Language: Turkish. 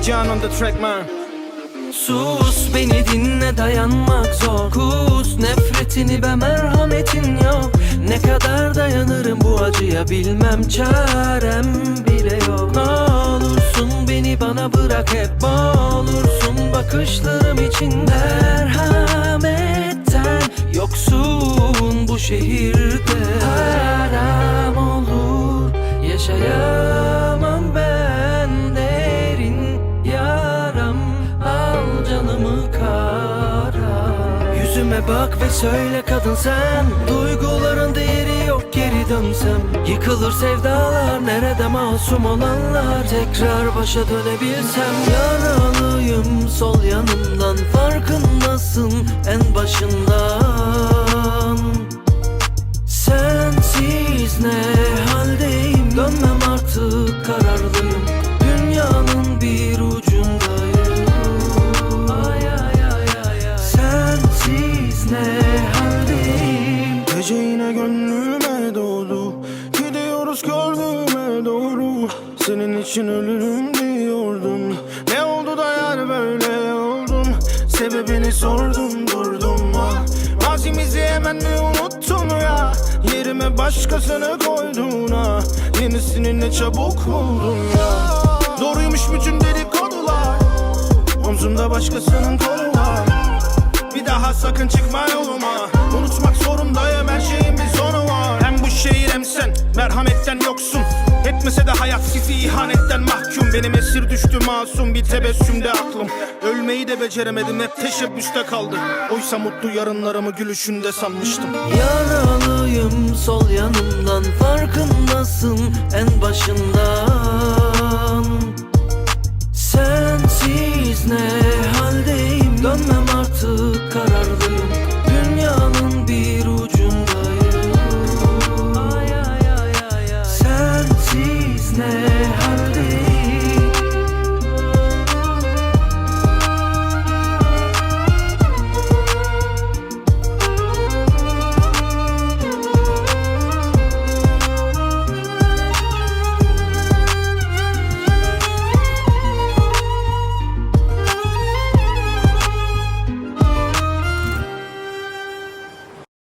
Can on the track man. Sus beni dinle dayanmak zor. Kus nefretini ve merhametin yok. Ne kadar dayanırım bu acıya bilmem çarem bile yok. Ne olursun beni bana bırak hep boğulursun. Bakışlarım içinde merhametten Yoksun bu şehirde. Haram olur yaşayamam Yüzüme bak ve söyle kadın sen. Duyguların değeri yok geri dönsem. Yıkılır sevdalar nerede masum olanlar? Tekrar başa dönebilsem. Yaralıyım sol yanımdan Farkındasın en başından gönlüme doğdu. Gidiyoruz gördüğüme doğru. Senin için ölürüm diyordun Ne oldu da yar böyle oldun Sebebini sordum durdum. Ah Mazimizi hemen mi unuttun? Ya Yerime başkasını koydun. Ha Yenisini ne çabuk buldun? Ya Doğruymuş bütün dedikodular. Omzumda başkasının kolu var. Bir daha sakın çıkma yoluma. Unutmak zorundayım merhametten yoksun. Etmese de hayat sizi ihanetten mahkum. Benim esir düştü masum bir tebessümde aklım. Ölmeyi de beceremedim hep teşebbüste kaldı Oysa mutlu yarınlarımı gülüşünde sanmıştım. Yaralıyım sol yanımdan Farkındasın. En başından